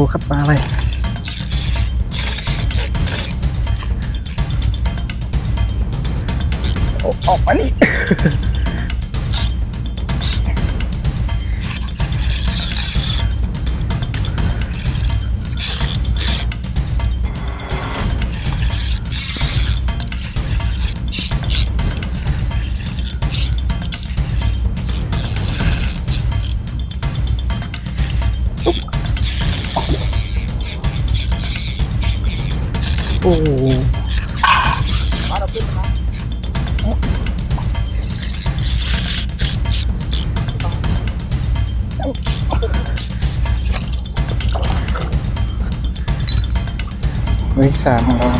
ดูครับปลาอะไรอออกมานี่ โอ้เฮ้ยสามของเรา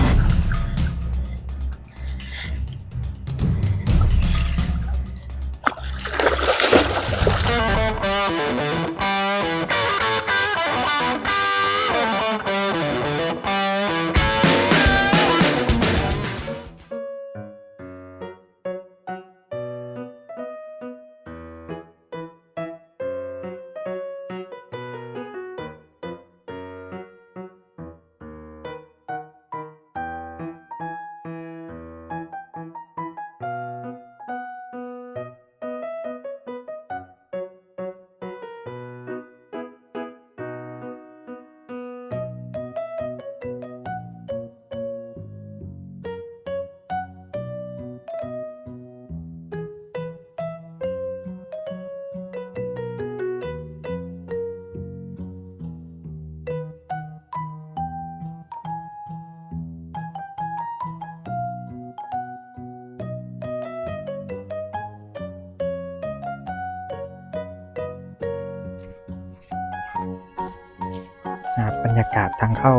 นะครับบรรยากาศทางเข้า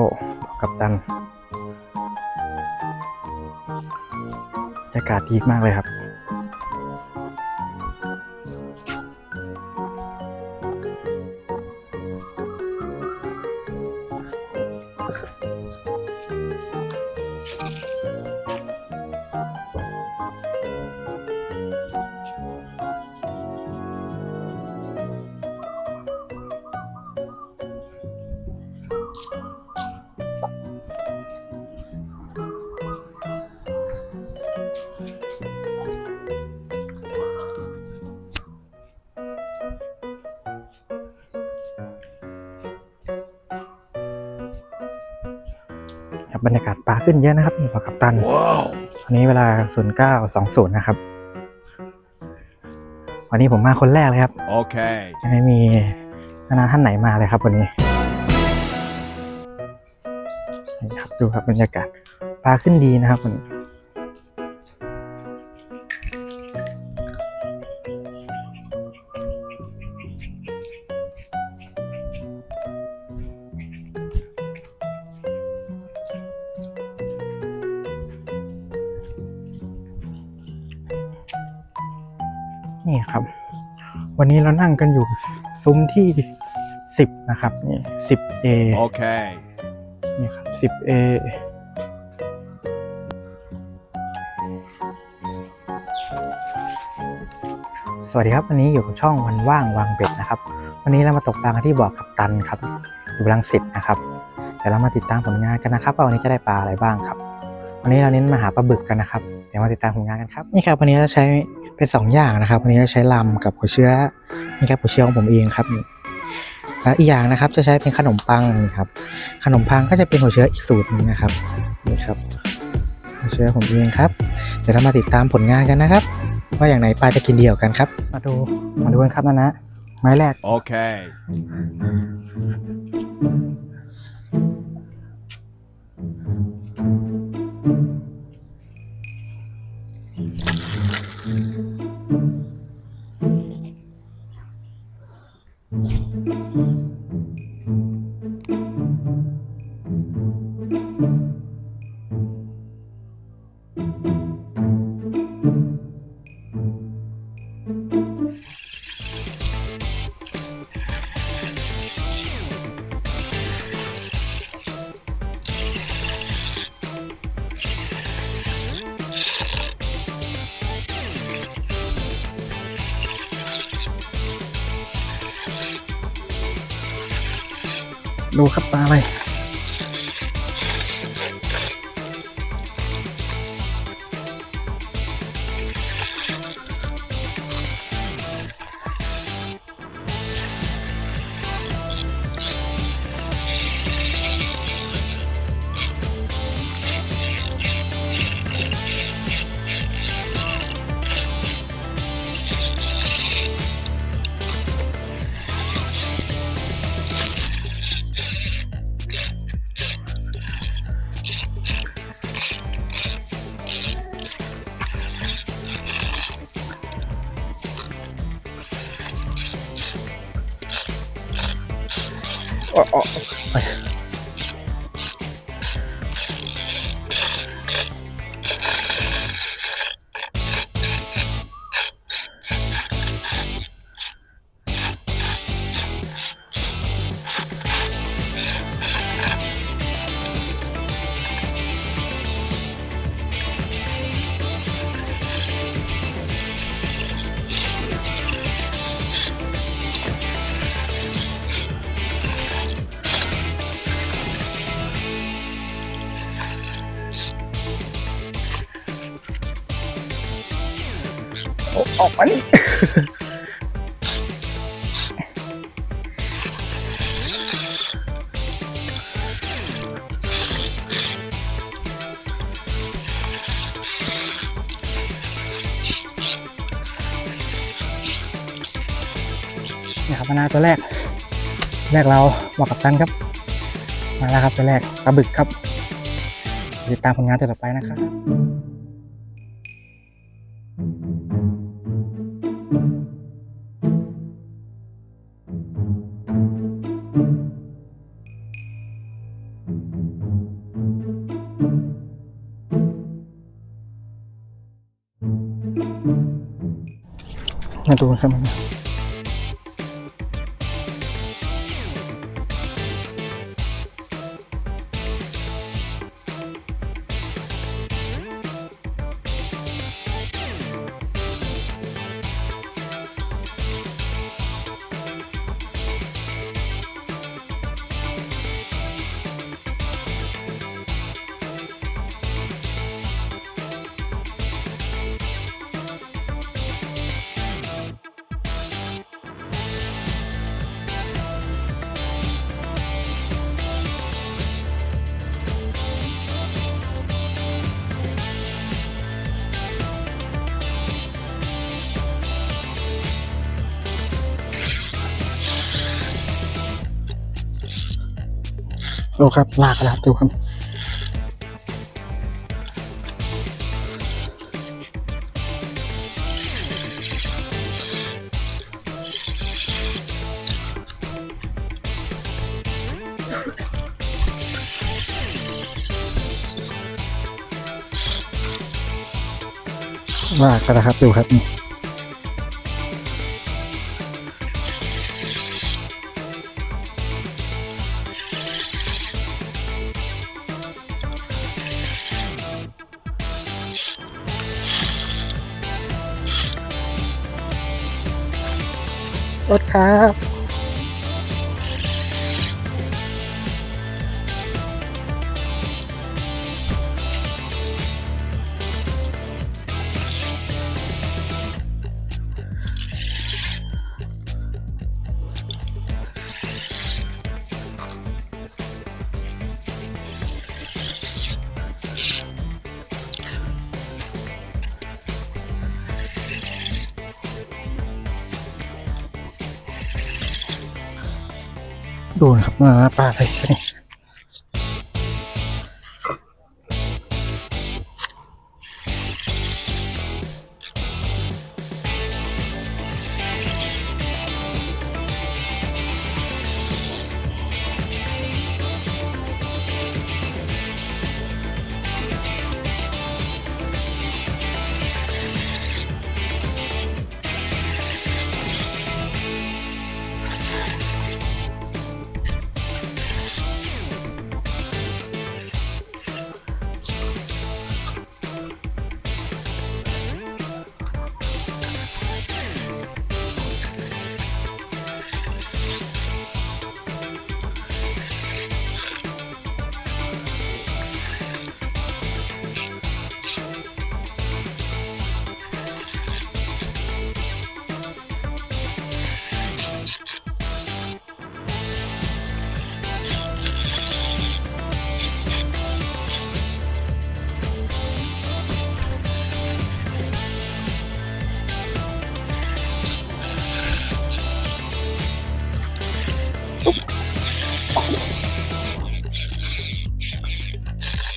กับตัน บรรยากาศดีมากเลยครับ บบรรยากาศปลาขึ้นเยอะนะครับนี่พอกับตันตอนนี้เวลา0920นะครับ วันนี้ผมมาคนแรกเลยครับ Okay. ยังไม่มีนานาท่านไหนมาเลยครับวันนี้นี่ครับดูครับบรรยากาศปลาขึ้นดีนะครับวันนี้นี่ นนี้เรานั่งกันอยู่ซุ้มที่ 10 นะครับนี่ 10A Okay. นี่ครับ 10A สวัสดีครับ วันนี้อยู่กับช่องวันว่างวางเบ็ดนะครับ วันนี้เรามาตกปลากันที่บ่อกับตันครับ อยู่รังสิตนะครับ เดี๋ยวเรามาติดตามผลงานกันนะครับว่าวันนี้จะได้ปลาอะไรบ้างครับ วันนี้เราเน้นมาหาปลาบึกกันนะครับ เดี๋ยวมาติดตามผลงานกันครับ นี่ครับวันนี้เราใช้เป็นสองอย่างนะครับ วันนี้เราใช้ลำกับหัวเชื้อ นี่ครับหัวเชื้อของผมเองครับนี่แล้วอีกอย่างนะครับจะใช้เป็นขนมปังนี่ครับ ขนมปังก็จะเป็นหัวเชื้ออีกสูตรหนึงนะครับ นี่ครับหัวเชื้อผมเองครับ เดี๋ยวเรามาติดตามผลงานกันนะครับ ว่าอย่างไหนปลาจะกินเดียวกันครับ มาดู มาดูกันครับนะนะ ไม้แรก Okay. น ดูครับปลาอะไร อ๋ออ๋อ ออกมานี่นี่ครับมานาตัวแรก แรกเราบอกกับตันครับ มาแล้วครับตัวแรกปลาบึกครับติดตามผลงานตัวต่อไปนะครับ มาดูครับ มันโอ้ครับลากแล้วดูครับลากกันแล้วครับดูครับนี่ รถครับ ดูนะครับมาปลาอะไรนี่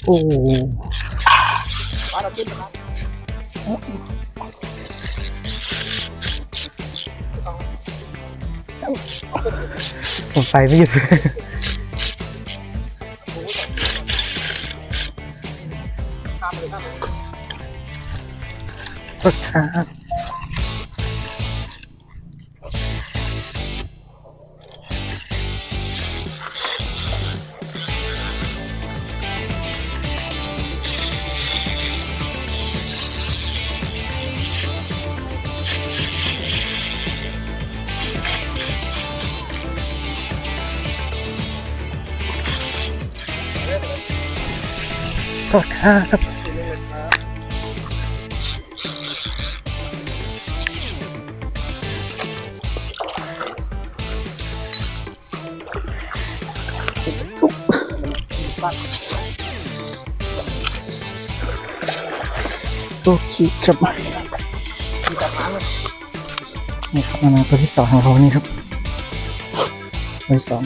โอ้มาเราขึ้นนะครับผมไปไม่หยุดข้ามเลยข้า มเลยรถครับโทษครับโอเคครับมีแต่น้ำเลยนี่ครับมาตัวที่สองของเรานี่ครับตัวที่สอง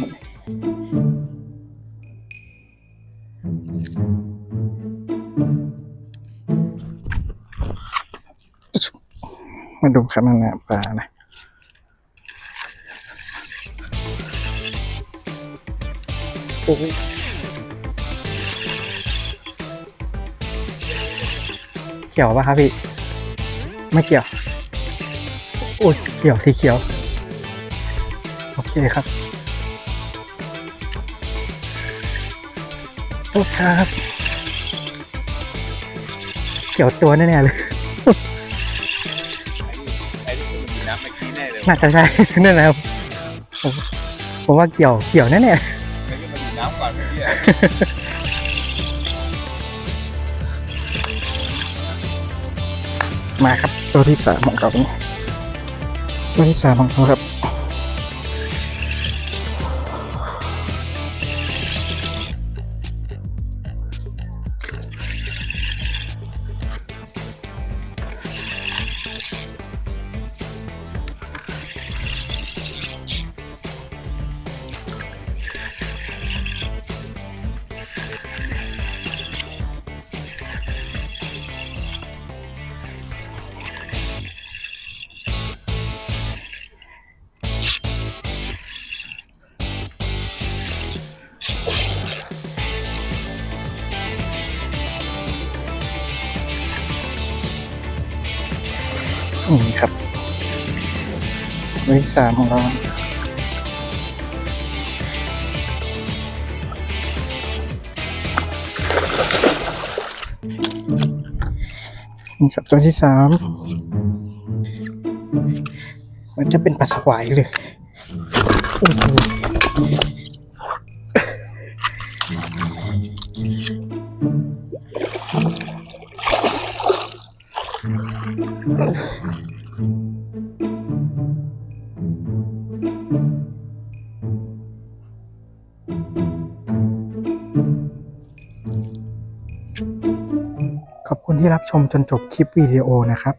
มาดูครับนั่นแหละปลานะโอ้ยเขียวป่ะครับพี่ ไม่เกี่ยว โอ้ยเขียวสีเขียว โอเคครับโอ้ครับ เขียวตัวแน่ๆเลย น่เลยน่าจะใช่ นั่นแหละครับผมผมว่าเกี่ยวเกี่ยวแน่ไอ้ที่มันมีน้ำก่อนเมื่อกี้อะๆมาครับ ตัวที่สามของเราตัวที่สามของเราครับ นี่ครับเวสามของเรานี่ครับตัวที่สามมันจะเป็นปลาสวายเลยโอ้โห ที่รับชมจนจบคลิปวิดีโอนะครับ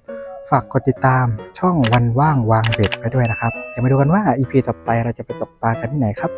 ฝากกดติดตามช่องวันว่างวางเบ็ดไปด้วยนะครับ เดี๋ยวมาดูกันว่า EP ต่อไปเราจะไปตกปลากันที่ไหนครับ